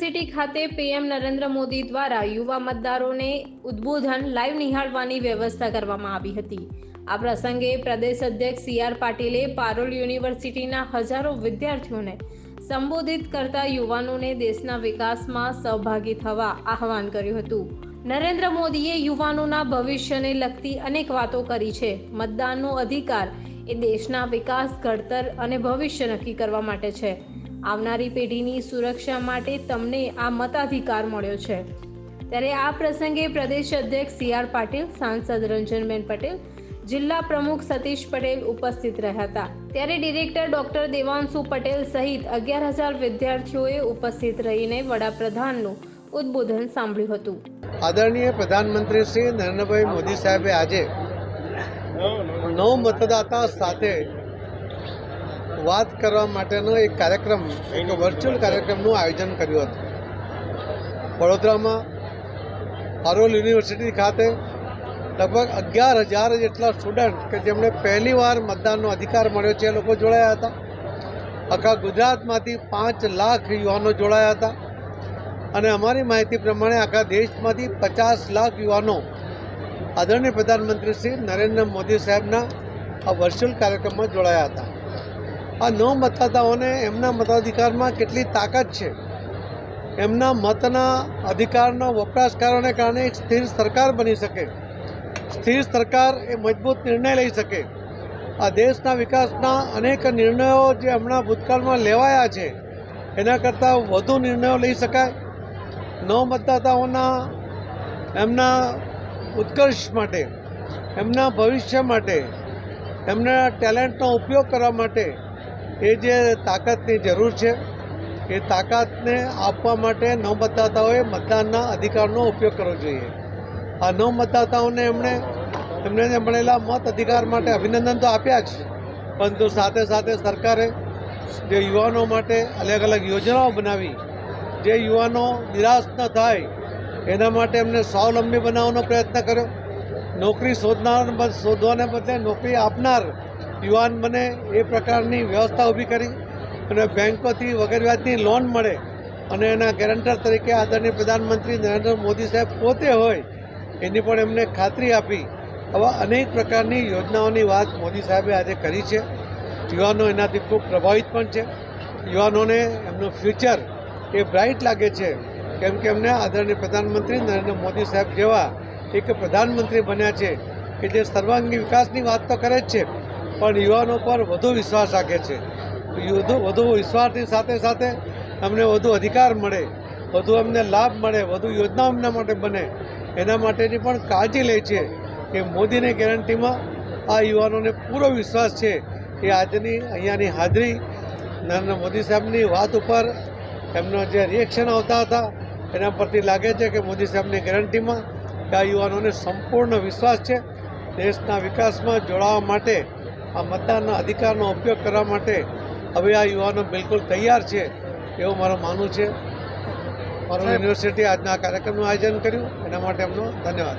University ખાતે PM Narendra Modi દ્વારા યુવા મતદારોને ઉદ્બોધન લાઈવ નિહાળવાની વ્યવસ્થા કરવામાં આવી હતી. આ પ્રસંગે પ્રદેશ અધ્યક્ષ સી આર પાટીલે પારોલ યુનિવર્સિટીના હજારો વિદ્યાર્થીઓને સંબોધિત કરતા યુવાનોને દેશના વિકાસમાં સહભાગી થવા આહવાન કર્યું હતું. નરેન્દ્ર મોદીએ યુવાનોના ભવિષ્યને લગતી અનેક વાતો કરી છે. મતદાનનો અધિકાર એ દેશના વિકાસ, ઘડતર અને ભવિષ્ય નક્કી કરવા માટે છે. આવનારી પેઢીની સુરક્ષા માટે તમને આ મતાધિકાર મળ્યો છે. ત્યારે આ પ્રસંગે પ્રદેશ અધ્યક્ષ સી આર પાટીલ, સાંસદ રંજનબેન પટેલ, જિલ્લા પ્રમુખ સતીશ પટેલ ઉપસ્થિત રહ્યા હતા. ત્યારે ડિરેક્ટર ડોક્ટર દેવાંશુ પટેલ સહિત અગિયાર હજાર વિદ્યાર્થીઓએ ઉપસ્થિત રહીને વડાપ્રધાનનું ઉદ્બોધન સાંભળ્યું હતું. આદરણીય પ્રધાનમંત્રી શ્રી નરેન્દ્રભાઈ મોદી સાહેબે આજે નવ મતદાતા સાથે વાત કરવા માટેનો એક કાર્યક્રમ એક વર્ચ્યુઅલ કાર્યક્રમનું આયોજન કર્યું હતું. વડોદરામાં પારોલ યુનિવર્સિટી ખાતે લગભગ અગિયાર હજાર જેટલા સ્ટુડન્ટ કે જેમણે પહેલીવાર મતદાનનો અધિકાર મળ્યો છે એ લોકો જોડાયા હતા. આખા ગુજરાતમાંથી પાંચ લાખ યુવાનો જોડાયા હતા. અને અમારી માહિતી પ્રમાણે આખા દેશમાંથી પચાસ લાખ યુવાનો આદરણીય પ્રધાનમંત્રી શ્રી નરેન્દ્ર મોદી સાહેબના આ વર્ચ્યુઅલ કાર્યક્રમમાં જોડાયા હતા. આ નવ મતદાતાઓને એમના મતાધિકારમાં કેટલી તાકાત છે? એમના મતના અધિકારના વપરાશકારોને કારણે એક સ્થિર સરકાર બની શકે. સ્થિર સરકાર એ મજબૂત નિર્ણય લઈ શકે. આ દેશના વિકાસના અનેક નિર્ણયો જે હમણાં ભૂતકાળમાં લેવાયા છે, એના કરતાં વધુ નિર્ણયો લઈ શકાય. નવ મતદાતાઓના એમના ઉત્કર્ષ માટે, એમના ભવિષ્ય માટે, એમના ટેલેન્ટનો ઉપયોગ કરવા માટે એ જે તાકાતની જરૂર છે, એ તાકાતને આપવા માટે મતદાતાઓએ મતદાનના અધિકારનો ઉપયોગ કરવો જોઈએ. આ નવમતદાતાઓને એમણે, એમને મળેલા મત અધિકાર માટે અભિનંદન તો આપ્યા જ, પરંતુ સાથે સાથે સરકારે જે યુવાનો માટે અલગ અલગ યોજનાઓ બનાવી, જે યુવાનો નિરાશ ન થાય, એના માટે એમને સ્વાવલંબી બનાવવાનો પ્રયત્ન કર્યો. નોકરી શોધનાર શોધવાને બદલે નોકરી આપનાર યુવાન બને એ પ્રકારની વ્યવસ્થા ઊભી કરી અને બેંકોથી વગર વ્યાજની લોન મળે અને એના ગેરંટર તરીકે આદરણીય પ્રધાનમંત્રી નરેન્દ્ર મોદી સાહેબ પોતે હોય, એની પણ એમને ખાતરી આપી આવા અનેક પ્રકારની યોજનાઓની વાત મોદી સાહેબે આજે કરી છે. યુવાનો એનાથી ખૂબ પ્રભાવિત પણ છે. યુવાનોને એમનું ફ્યુચર એ બ્રાઇટ લાગે છે, કેમ કે એમને આદરણીય પ્રધાનમંત્રી નરેન્દ્ર મોદી સાહેબ જેવા એક પ્રધાનમંત્રી બન્યા છે, કે જે સર્વાંગી વિકાસની વાત તો કરે જ છે પણ યુવાનો પર વધુ વિશ્વાસ રાખે છે. વધુ વધુ વિશ્વાસની સાથે સાથે અમને વધુ અધિકાર મળે, વધુ અમને લાભ મળે, વધુ યોજનાઓ એમના માટે બને. એના માટેની પણ કાળજી લે છે કે મોદીની ગેરંટીમાં આ યુવાનોને પૂરો વિશ્વાસ છે એ આજની અહીંયાની હાજરી નરેન્દ્ર મોદી સાહેબની વાત ઉપર એમનો જે રિએક્શન આવતા હતા, એના પરથી લાગે છે કે મોદી સાહેબની ગેરંટીમાં કે આ યુવાનોને સંપૂર્ણ વિશ્વાસ છે. દેશના વિકાસમાં જોડાવા માટે આ મતદાનના અધિકારનો ઉપયોગ કરવા માટે હવે આ યુવાનો બિલકુલ તૈયાર છે એવું મારું માનવું છે. મારું યુનિવર્સિટી આજના આ કાર્યક્રમનું આયોજન કર્યું. એના માટે એમનો ધન્યવાદ.